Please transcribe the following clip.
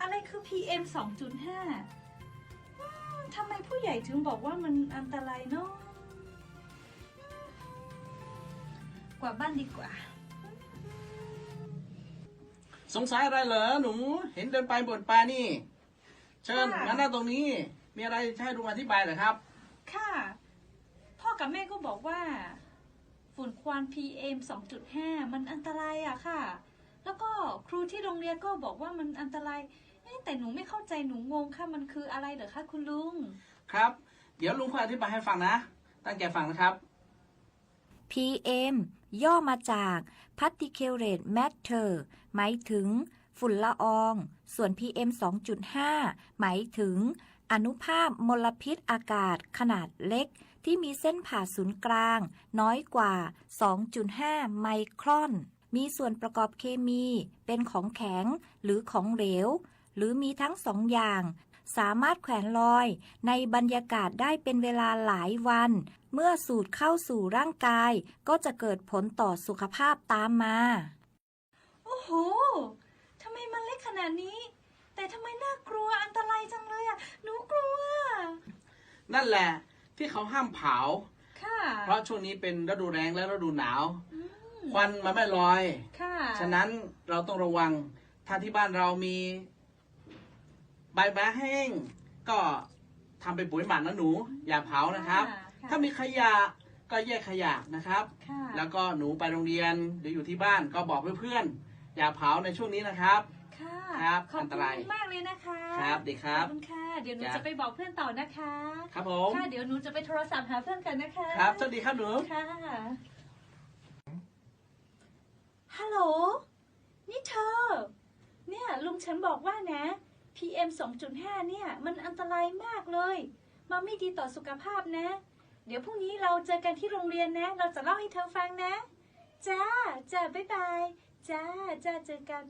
อะไรคือ PM 2.5อืมทำไมผู้ใหญ่ถึงบอกว่ามันอันตรายเนาะกว่าบ้านดีกว่า สงสัยอะไรเหรอหนู เห็นเดินไปบ่นไปนี่ เชิญค่ะ งั้นหน้าตรงนี้ มีอะไรจะให้ลุงอธิบายเหรอครับ ค่ะ พ่อกับแม่ก็บอกว่า ฝุ่นควัน PM 2.5 มันอันตรายอะค่ะ แล้วก็ครูที่โรงเรียนก็บอกว่ามันอันตรายเอ๊ะแต่หนูไม่เข้าใจหนูงงค่ะมันคืออะไรเหรอคะคุณลุง ครับ เดี๋ยวลุงค่อยอธิบายให้ฟังนะ ตั้งใจฟังนะครับ PM ย่อมาจาก Particulate Matter หมายถึงฝุ่นละออง ส่วน PM 2.5 หมายถึง อนุภาพมลพิษอากาศขนาดเล็ก ที่มีเส้นผ่าศูนย์กลาง น้อยกว่า 2.5 ไมครอน มีส่วนประกอบเคมี เป็นของแข็งหรือของเหลว หรือมีทั้งสองอย่าง สามารถแขวนลอย ในบรรยากาศได้เป็นเวลาหลายวัน เมื่อสูดเข้าสู่ร่างกาย ก็จะเกิดผลต่อสุขภาพตามมา โอ้โหทำไมมันเล็กขนาดนี้ แต่ทำไมน่ากลัวอันตรายจังเลยอะหนูกลัว นั่นแหละที่เขาห้ามเผา ค่ะ เพราะช่วงนี้เป็นฤดูแรงและฤดูหนาวอืม ควันมันไม่ลอย ค่ะฉะนั้นเราต้องระวัง ถ้าที่บ้านเรามี ใบไม้แห้ง ก็ทำเป็นปุ๋ยหมักนะหนู อย่าเผานะครับค่ะถ้ามีขยะก็แยกขยะนะครับ ค่ะแล้วก็หนูไปโรงเรียนหรืออยู่ที่บ้านก็บอกเพื่อนๆอย่าเผาในช่วงนี้นะครับ ค่ะครับขอบอันตคุณราย มากเลยนะคะครับดีครัขบอบคุณค่ะ เดี๋ยวหนูจ้ะ จะไปบอกเพื่อนต่อนะคะ ครับผม ค่ะ เดี๋ยวหนูจะไปโทรศัพท์หาเพื่อนกันนะคะ ครับสวัสดีครับหนู ค่ะ ฮัลโหล นี่เธอ เนี่ยลุงฉันบอกว่านะ PM 2.5 เนี่ย มันอันตรายมากเลย มันไม่ดีต่อสุขภาพนะ เดี๋ยวพรุ่งนี้เราเจอกันที่โรงเรียนนะ เราจะเล่าให้เธอฟังนะ จ้า จ้า บ๊ายบาย จ้า จ้า เจอกัน